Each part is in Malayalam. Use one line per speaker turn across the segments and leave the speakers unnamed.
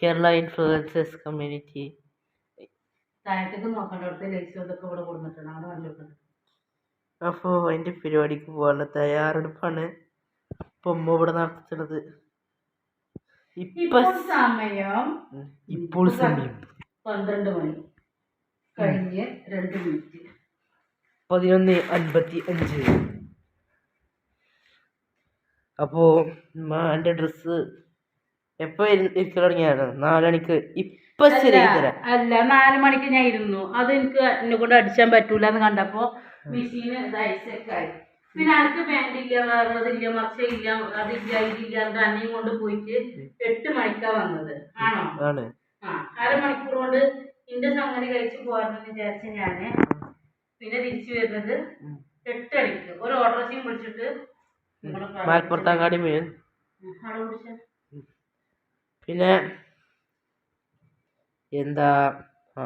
കേരള ഇൻഫ്ലുവൻസേഴ്സ് കമ്മ്യൂണിറ്റി
താഴത്തേക്ക് നോക്കണ്ട അവിടുത്തെ ലേസ് ഇതൊക്കെ ഇവിടെ കൊടുത്തിട്ടുണ്ട്. അവിടെ കാണിച്ചു കൊടുക്കണ്ട
അപ്പോൾ അതിന്റെ പരിപാടിക്ക് പോകാനുള്ള തയ്യാറെടുപ്പാണ്. ഇപ്പം ഉമ്മ ഇവിടെ നടത്തുന്നത്. ഇപ്പം
ഇപ്പോൾ സമയം
ഇപ്പോൾ സമയം.
പന്ത്രണ്ട് മണി. കഴിഞ്ഞ് രണ്ട് മിനിറ്റ്.
പതിനൊന്ന് അൻപത്തി അഞ്ച്. അപ്പോൾ എന്റെ ഡ്രസ്സ് എപ്പോൾ ഇരിക്കൽ തുടങ്ങിയാണ് നാലണിക്ക് ഇപ്പൊ ശരിയാക്കി
അല്ല നാല് മണിക്ക് ഞാൻ ഇരുന്നു. അത് എനിക്ക് എന്നെ കൊണ്ട് അടിച്ചാൻ പറ്റൂല എന്ന് കണ്ടപ്പോ മെഷീന് പിന്നെ എനിക്ക് പാന്റില്ല വേറുള്ളതില്ല വേറെതില്ല മറിച്ച ഇല്ല അതില്ല ഇതില്ല അന്നെയും കൊണ്ട് പോയിട്ട് എട്ട് മണിക്കാ വന്നത്. ആണോ? ആ അരമണിക്കൂർ കൊണ്ട് ഇന്റെ സംഗതി കഴിച്ച് പോകാമെന്ന് വിചാരിച്ച ഞാൻ പിന്നെ തിരിച്ചു വരുന്നത്
എട്ട്
മണിക്ക് ഒരു ഓട്ടോറിക്ഷയും വിളിച്ചിട്ട് നിങ്ങളെ
മലപ്പുറത്താങ്കാടി മേൽ
ഉം, അവിടെ വിളിച്ച
പിന്നെ എന്താ ആ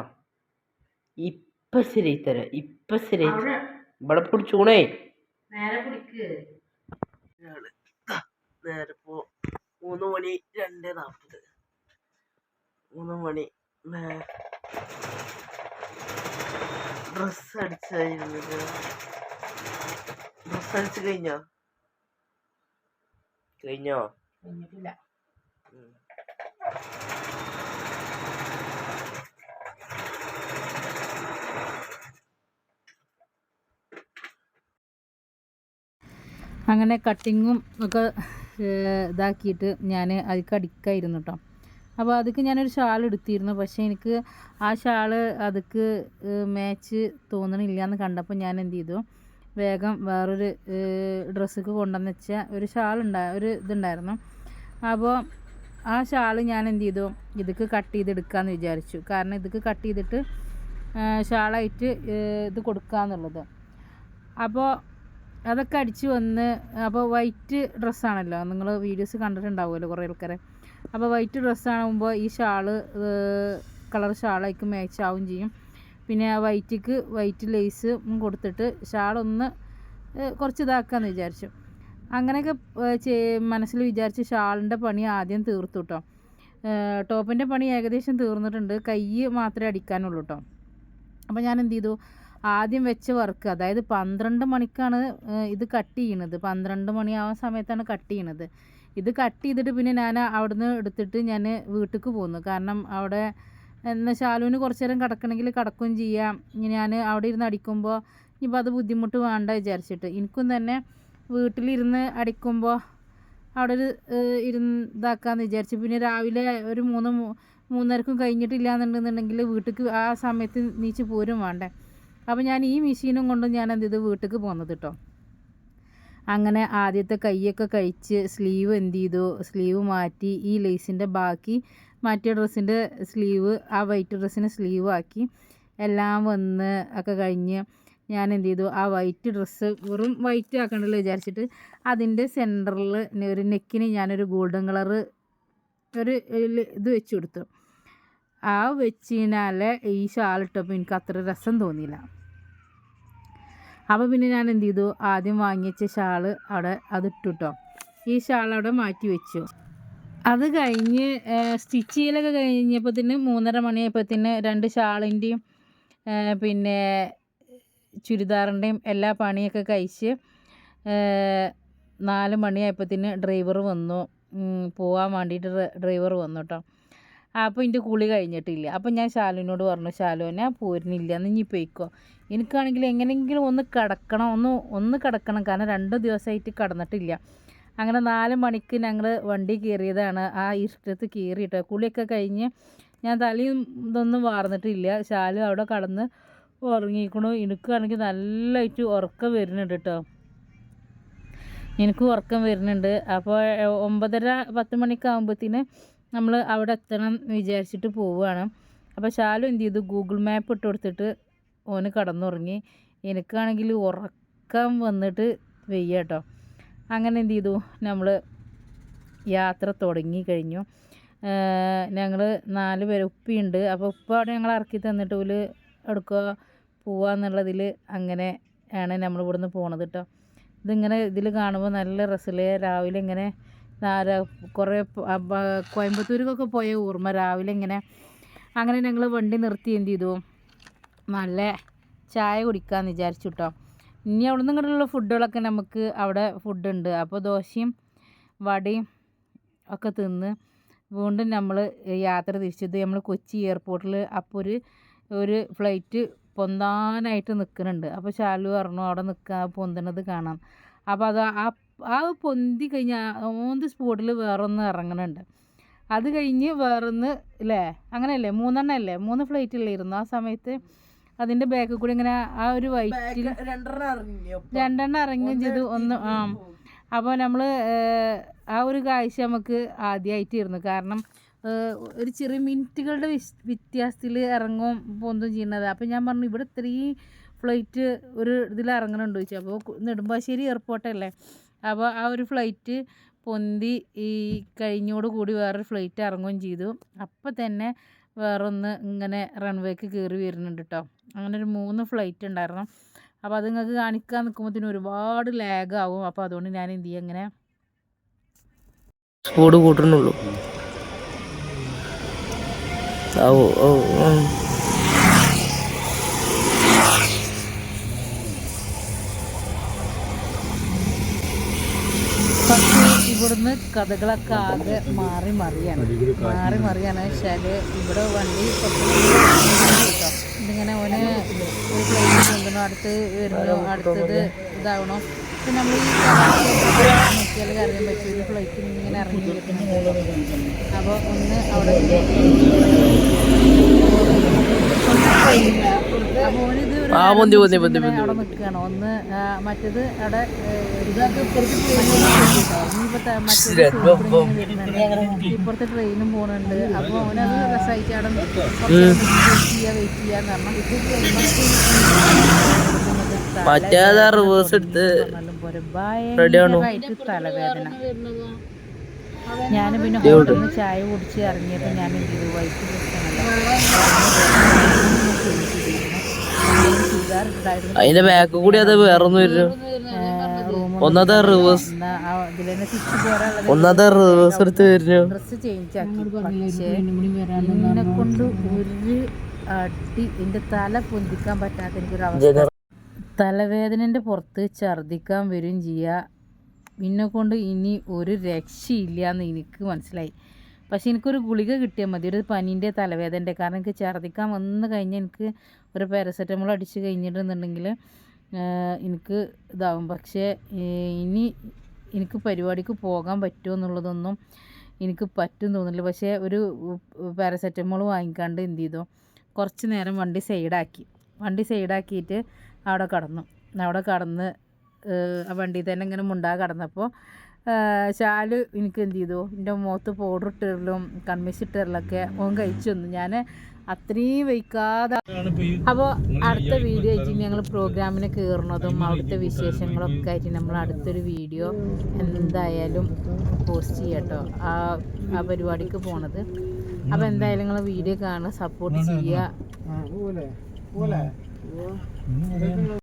ഇപ്പം ശരിയായി തരാം ഇപ്പം ശരിയായി
അവിടെ
ഇവിടെ പിടിച്ചൂണേ
നേരെ
പോ. മൂന്ന് മണി രണ്ട് നാൽപ്പത് മൂന്ന് മണി ഡ്രസ്സ് അടിച്ചായിരുന്നത് ഡ്രസ്സ് അടിച്ച് കഴിഞ്ഞോ? കഴിഞ്ഞോ?
കഴിഞ്ഞിട്ടില്ല. അങ്ങനെ കട്ടിങ്ങും ഒക്കെ ഇതാക്കിയിട്ട് ഞാൻ അതിക്ക് അടിക്കായിരുന്നു കേട്ടോ അപ്പോൾ അതിക്ക് ഞാനൊരു ഷാൾ എടുത്തിരുന്നു. പക്ഷേ എനിക്ക് ആ ഷാൾ അതിക്ക് മാച്ച് തോന്നണില്ല എന്ന് കണ്ടപ്പോൾ ഞാൻ എന്ത് ചെയ്തു? വേഗം വേറൊരു ഡ്രസ്സ് കൊണ്ടുവന്ന് വെച്ച ഒരു ഷാൾ ഉണ്ടാ ഒരു ഇതുണ്ടായിരുന്നു. അപ്പോൾ ആ ഷാൾ ഞാൻ എന്ത് ചെയ്തു ഇതൊക്കെ കട്ട് ചെയ്തെടുക്കാമെന്ന് വിചാരിച്ചു. കാരണം ഇതൊക്കെ കട്ട് ചെയ്തിട്ട് ഷാളായിട്ട് ഇത് കൊടുക്കാന്നുള്ളത്. അപ്പോൾ അതൊക്കെ അടിച്ച് വന്ന് അപ്പോൾ വൈറ്റ് ഡ്രസ്സാണല്ലോ നിങ്ങൾ വീഡിയോസ് കണ്ടിട്ടുണ്ടാവുമല്ലോ കുറേ ആൾക്കാരെ. അപ്പോൾ വൈറ്റ് ഡ്രസ്സാകുമ്പോൾ ഈ ഷാൾ കളർ ഷാളായിക്ക് മാച്ച് ആവും ചെയ്യും. പിന്നെ ആ വൈറ്റിക്ക് വൈറ്റ് ലേസ് കൊടുത്തിട്ട് ഷാളൊന്ന് കുറച്ച് ഇതാക്കാമെന്ന് വിചാരിച്ചു. അങ്ങനെയൊക്കെ മനസ്സിൽ വിചാരിച്ച് ഷാളിന്റെ പണി ആദ്യം തീർത്തു കേട്ടോ ടോപ്പിന്റെ പണി ഏകദേശം തീർന്നിട്ടുണ്ട്. കൈ മാത്രമേ അടിക്കാനുള്ളൂ കേട്ടോ അപ്പോൾ ഞാൻ എന്ത് ചെയ്തു? ആദ്യം വെച്ച വർക്ക് അതായത് പന്ത്രണ്ട് മണിക്കാണ് ഇത് കട്ട് ചെയ്യണത്. പന്ത്രണ്ട് മണിയാവുന്ന സമയത്താണ് കട്ട് ചെയ്യണത്. ഇത് കട്ട് ചെയ്തിട്ട് പിന്നെ ഞാൻ അവിടുന്ന് എടുത്തിട്ട് ഞാൻ വീട്ടിലേക്ക് പോന്നു. കാരണം അവിടെ എന്നാൽ ശാലുവിന് കുറച്ച് നേരം കിടക്കണമെങ്കിൽ കിടക്കുകയും ചെയ്യാം. ഞാൻ അവിടെ ഇരുന്ന് അടിക്കുമ്പോൾ ഇനിയിപ്പോൾ അത് ബുദ്ധിമുട്ട് വേണ്ട വിചാരിച്ചിട്ട്. എനിക്കും തന്നെ വീട്ടിലിരുന്ന് അടിക്കുമ്പോൾ അവിടെ ഒരു ഇരുന്ന് വിചാരിച്ചു. പിന്നെ രാവിലെ ഒരു മൂന്ന് മൂന്നരക്കും കഴിഞ്ഞിട്ടില്ല എന്നുണ്ടെന്നുണ്ടെങ്കിൽ വീട്ടിലേക്ക് ആ സമയത്ത് നീച്ച് പോരും വേണ്ടേ. അപ്പോൾ ഞാൻ ഈ മെഷീനും കൊണ്ട് ഞാൻ എന്ത് ചെയ്തു? വീട്ടിലേക്ക് പോകുന്നത് കേട്ടോ അങ്ങനെ ആദ്യത്തെ കൈയൊക്കെ കഴിച്ച് സ്ലീവ് എന്ത് ചെയ്തു? സ്ലീവ് മാറ്റി ഈ ലേസിന്റെ ബാക്കി മറ്റേ ഡ്രസ്സിന്റെ സ്ലീവ് ആ വൈറ്റ് ഡ്രസ്സിന്റെ സ്ലീവ് ആക്കി. എല്ലാം വന്ന് ഒക്കെ കഴിഞ്ഞ് ഞാൻ എന്ത് ചെയ്തു ആ വൈറ്റ് ഡ്രസ്സ് വെറും വൈറ്റ് ആക്കണ്ടല്ലോ വിചാരിച്ചിട്ട് അതിന്റെ സെന്ററിൽ ഒരു നെക്കിന് ഞാനൊരു ഗോൾഡൻ കളറ് ഒരു ഇത് വെച്ച് കൊടുത്തു ആ വെച്ചിനാലെ ഈ ഷാൾ ഇട്ടപ്പോൾ എനിക്ക് അത്ര രസം തോന്നിയില്ല. അപ്പോൾ പിന്നെ ഞാൻ എന്ത് ചെയ്തു ആദ്യം വാങ്ങിച്ച ഷാൾ അവിടെ അത് ഇട്ടു കേട്ടോ ഈ ഷാൾ അവിടെ മാറ്റി വെച്ചു. അത് കഴിഞ്ഞ് സ്റ്റിച്ച് ചെയ്യലൊക്കെ കഴിഞ്ഞപ്പോഴത്തേന് മൂന്നര മണിയായപ്പോഴത്തേന് രണ്ട് ഷാളിന്റെയും പിന്നെ ചുരിദാറിന്റെയും എല്ലാ പണിയൊക്കെ കഴിച്ച് നാല് മണിയായപ്പോഴത്തേന് ഡ്രൈവർ വന്നു. പോകാൻ വേണ്ടിയിട്ട് ഡ്രൈവർ വന്നു കേട്ടോ. അപ്പോൾ എന്റെ കുളി കഴിഞ്ഞിട്ടില്ല. അപ്പോൾ ഞാൻ ശാലുവിനോട് പറഞ്ഞു ശാലുവിനെ പോരുന്നില്ല എന്ന് ഇനി പോയിക്കോ എനിക്കാണെങ്കിൽ എങ്ങനെയെങ്കിലും ഒന്ന് കിടക്കണം ഒന്ന് ഒന്ന് കിടക്കണം. കാരണം രണ്ട് ദിവസമായിട്ട് കിടന്നിട്ടില്ല. അങ്ങനെ നാല് മണിക്ക് ഞങ്ങൾ വണ്ടി കയറിയതാണ്. ആ ഇഷ്ടത്ത് കയറിയിട്ട് കുളിയൊക്കെ കഴിഞ്ഞ് ഞാൻ തലയും ഇതൊന്നും വാർന്നിട്ടില്ല. ശാലു അവിടെ കടന്ന് ഉറങ്ങിക്കണു എനിക്കാണെങ്കിൽ നല്ലതായിട്ട് ഉറക്കം വരുന്നുണ്ട് കേട്ടോ എനിക്ക് ഉറക്കം വരുന്നുണ്ട്. അപ്പോൾ ഒമ്പതര പത്ത് മണിക്ക് ആകുമ്പോഴത്തേന് നമ്മൾ അവിടെ എത്തണം എന്ന് വിചാരിച്ചിട്ട് പോവുകയാണ്. അപ്പോൾ ശാലു എന്ത് ചെയ്തു? ഗൂഗിൾ മാപ്പ് ഇട്ട് കൊടുത്തിട്ട് ഓന് കടന്നുറങ്ങി. എനിക്കാണെങ്കിൽ ഉറക്കം വന്നിട്ട് വെയ്യ കേട്ടോ അങ്ങനെ എന്ത് ചെയ്തു? നമ്മൾ യാത്ര തുടങ്ങി കഴിഞ്ഞു. ഞങ്ങൾ നാല് പേര് ഉപ്പിയുണ്ട്. അപ്പോൾ ഉപ്പ അവിടെ ഞങ്ങൾ ഇറക്കി തന്നിട്ട് ഓൽ എടുക്കുക പോവാന്നുള്ളതിൽ അങ്ങനെ ആണ് നമ്മൾ ഇവിടുന്ന് പോണത് കേട്ടോ ഇതിങ്ങനെ ഇതിൽ കാണുമ്പോൾ നല്ല രസമില്ലേ രാവിലെ ഇങ്ങനെ കുറേ കോയമ്പത്തൂർക്കൊക്കെ പോയ ഓർമ്മ രാവിലെ ഇങ്ങനെ അങ്ങനെ ഞങ്ങൾ വണ്ടി നിർത്തി എന്ത് ചെയ്തു? നല്ല ചായ കുടിക്കാമെന്ന് വിചാരിച്ചു കേട്ടോ ഇനി അവിടെ നിന്ന് ഇങ്ങനെയുള്ള ഫുഡുകളൊക്കെ നമുക്ക് അവിടെ ഫുഡുണ്ട് അപ്പോൾ ദോശയും വടയും ഒക്കെ തിന്ന് വീണ്ടും നമ്മൾ യാത്ര തിരിച്ചത് നമ്മൾ കൊച്ചി എയർപോർട്ടിൽ അപ്പോൾ ഒരു ഒരു ഫ്ലൈറ്റ് പൊന്താനായിട്ട് നിൽക്കുന്നുണ്ട് അപ്പോൾ ശാലു പറഞ്ഞു അവിടെ നിൽക്കുക പൊന്തണത് കാണാം. അപ്പോൾ അത് ആ ആ പൊന്തി കഴിഞ്ഞാൽ ഓൺ ദി സ്പോട്ടിൽ വേറൊന്ന് ഇറങ്ങുന്നുണ്ട് അത് കഴിഞ്ഞ് വേറൊന്ന് അല്ലേ അങ്ങനെയല്ലേ? മൂന്നെണ്ണം അല്ലേ മൂന്ന് ഫ്ലൈറ്റ് അല്ലായിരുന്നു ആ സമയത്ത് അതിന്റെ ബാക്കിൽ കൂടി ഇങ്ങനെ ആ ഒരു വൈറ്റിൽ
രണ്ടെണ്ണം
ഇറങ്ങുകയും ചെയ്തു. ഒന്ന് ആ. അപ്പോൾ നമ്മൾ ആ ഒരു കാഴ്ച നമുക്ക് ആദ്യമായിട്ടിരുന്നു കാരണം ഒരു ചെറിയ മിനിറ്റുകളുടെ വ്യത്യാസത്തിൽ ഇറങ്ങും പൊന്തും ചെയ്യുന്നത്. അപ്പോൾ ഞാൻ പറഞ്ഞു ഇവിടെ ഇത്രയും ഫ്ലൈറ്റ് ഒരു ഇതിൽ ഇറങ്ങണുണ്ട്? ചോദിച്ചു. അപ്പോൾ നെടുമ്പാശ്ശേരി എയർപോർട്ടല്ലേ അപ്പോൾ ആ ഒരു ഫ്ലൈറ്റ് പൊന്തി ഈ കഴിഞ്ഞോട് കൂടി വേറൊരു ഫ്ലൈറ്റ് ഇറങ്ങുകയും ചെയ്തു. അപ്പോൾ തന്നെ വേറൊന്ന് ഇങ്ങനെ റൺവേക്ക് കയറി വരുന്നുണ്ട് കേട്ടോ അങ്ങനെ ഒരു മൂന്ന് ഫ്ലൈറ്റ് ഉണ്ടായിരുന്നു. അപ്പോൾ അത് നിങ്ങൾക്ക് കാണിക്കാൻ നിൽക്കുമ്പോഴത്തേനും ഒരുപാട് ലാഗ് ആവും. അപ്പോൾ അതുകൊണ്ട് ഞാൻ എന്ത് ചെയ്യും ഇങ്ങനെ
സ്പീഡ് കൂട്ടണുള്ളൂ. ഓ oh.
പക്ഷേ ഇവിടുന്ന് കഥകളൊക്കെ ആകെ മാറി മറിയാണ്. മാറി മറിയാണ്. വെച്ചാൽ ഇവിടെ വണ്ടി ഇതിങ്ങനെ ഓനെ ഒരു പ്ലേറ്റ് കൊണ്ടുവന്നു അടുത്ത് വരുന്നു. അടുത്തത് ഇതാവണോ. നമ്മൾ ഈ നോക്കിയാൽ അറിയാൻ പറ്റും ഒരു ഫ്ലൈറ്റ് ഇങ്ങനെ ഇറങ്ങി അപ്പോൾ ഒന്ന് അവിടെ അവിടെ നിൽക്കുകയാണ് ഒന്ന് മറ്റേത് അവിടെ ഇപ്പുറത്തെ ട്രെയിനും പോകുന്നുണ്ട് അപ്പോൾ അവനത് രസമായിട്ട് അവിടെ വെയിറ്റ് ചെയ്യാൻ കാരണം
മറ്റേതാ റിവേഴ്സ് എടുത്ത്
തലവേദന. ഞാൻ പിന്നെ ഹോട്ടലിൽ നിന്ന് ചായ കുടിച്ച് ഇറങ്ങിയപ്പോൾ ഞാൻ
അതിന്റെ ബാക്ക് കൂടി അത് വേറൊന്നും വരുന്നു
റൂം
ഒന്നത്തെ റിവേഴ്സ് ഒന്നാമത്തെ റിവേഴ്സ് എടുത്ത് വരുന്നു
ഡ്രസ്സ് ചേഞ്ച് ആക്കി. പക്ഷേ എന്നെ കൊണ്ട് ഒരു അടി എന്റെ തല പൊന്തിക്കാൻ പറ്റാത്ത എനിക്കൊരു അവസ്ഥ തലവേദനന്റെ പുറത്ത് ഛർദ്ദിക്കാൻ വരും ചെയ്യുക പിന്നെ കൊണ്ട് ഇനി ഒരു രക്ഷയില്ല എന്ന് എനിക്ക് മനസ്സിലായി. പക്ഷെ എനിക്കൊരു ഗുളിക കിട്ടിയാൽ മതി. ഒരു പനീന്റെ തലവേദനന്റെ കാരണം എനിക്ക് ഛർദ്ദിക്കാൻ വന്ന് കഴിഞ്ഞാൽ എനിക്ക് ഒരു പാരസെറ്റമോൾ അടിച്ച് കഴിഞ്ഞിട്ടുണ്ടെങ്കിൽ എനിക്ക് ഇതാവും. പക്ഷേ ഇനി എനിക്ക് പരിപാടിക്ക് പോകാൻ പറ്റുമോ എന്നുള്ളതൊന്നും എനിക്ക് പറ്റും തോന്നുന്നില്ല. പക്ഷേ ഒരു പാരസെറ്റമോൾ വാങ്ങിക്കാണ്ട് എന്ത് ചെയ്തു? കുറച്ച് നേരം വണ്ടി സൈഡാക്കി. വണ്ടി സൈഡാക്കിയിട്ട് അവിടെ കടന്നു. അവിടെ കടന്ന് ആ വണ്ടിയിൽ തന്നെ ഇങ്ങനെ മുണ്ടാ കടന്നപ്പോൾ ശാൽ എനിക്ക് എന്ത് ചെയ്തു? എന്റെ മുഖത്ത് പൗഡർ ഇട്ടിരലും കൺമിഷ് ഇട്ടിരലൊക്കെ ഓൻ കഴിച്ചു തന്നു. ഞാൻ അത്രയും വയ്ക്കാതെ അപ്പോൾ അടുത്ത വീഡിയോ ആയിട്ട് ഞങ്ങൾ പ്രോഗ്രാമിന് കയറുന്നതും അവിടുത്തെ വിശേഷങ്ങളൊക്കെ ആയിട്ട് നമ്മൾ അടുത്തൊരു വീഡിയോ എന്തായാലും പോസ്റ്റ് ചെയ്യട്ടോ. ആ ആ പരിപാടിക്ക് പോണത്. അപ്പോൾ എന്തായാലും നിങ്ങൾ വീഡിയോ കാണുക സപ്പോർട്ട് ചെയ്യുക. 嗯。